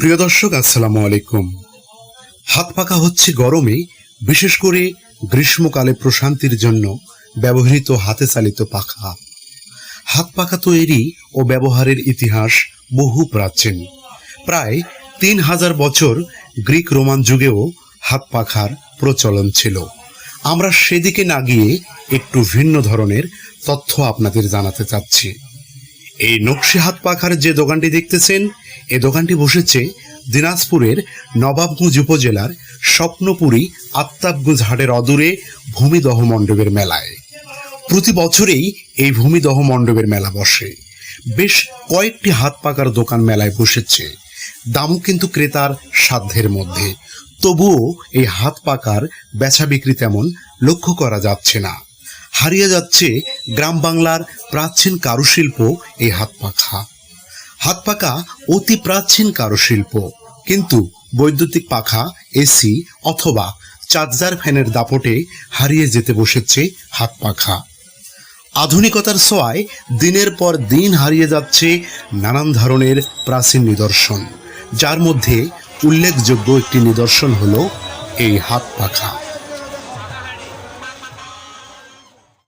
প্রিয় দর্শক, আসসালামু আলাইকুম। হাত পাকা হচ্ছে গরমে, বিশেষ করে গ্রীষ্মকালে প্রশান্তির জন্য ব্যবহৃত হাতে চালিত পাখা। হাত পাখা তৈরি ও ব্যবহারের ইতিহাস বহু প্রাচীন। প্রায় তিন হাজার বছর গ্রিক রোমান যুগেও হাত পাখার প্রচলন ছিল। আমরা সেদিকে না গিয়ে একটু ভিন্ন ধরনের তথ্য আপনাদের জানাতে চাচ্ছি। এই নকশি হাত পাখার যে দোকানটি দেখতেছেন, এ দোকানটি বসেছে দিনাজপুরের নবাবগঞ্জ উপজেলার স্বপ্নপুরী আত্মাবগঞ্জ হাটের অদূরে ভূমিদহ মণ্ডপের মেলায়। প্রতি বছরেই এই ভূমিদহ মণ্ডপের মেলা বসে। বেশ কয়েকটি হাত পাকার দোকান মেলায় বসেছে। দামও কিন্তু ক্রেতার সাধ্যের মধ্যে। তবুও এই হাত পাকার বেচা বিক্রি তেমন লক্ষ্য করা যাচ্ছে না। হারিয়ে যাচ্ছে গ্রাম বাংলার প্রাচীন কারুশিল্প এই হাত পাখা। হাত পাখা অতি প্রাচীন কারুশিল্প। কিন্তু বৈদ্যুতিক পাখা, এসি অথবা চার্জার ফ্যানের দাপটে হারিয়ে যেতে বসেছে হাত পাখা। আধুনিকতার ছোঁয়ায় দিনের পর দিন হারিয়ে যাচ্ছে নানান ধরনের প্রাচীন নিদর্শন। যার মধ্যে উল্লেখযোগ্য একটি নিদর্শন হলো এই হাত পাখা।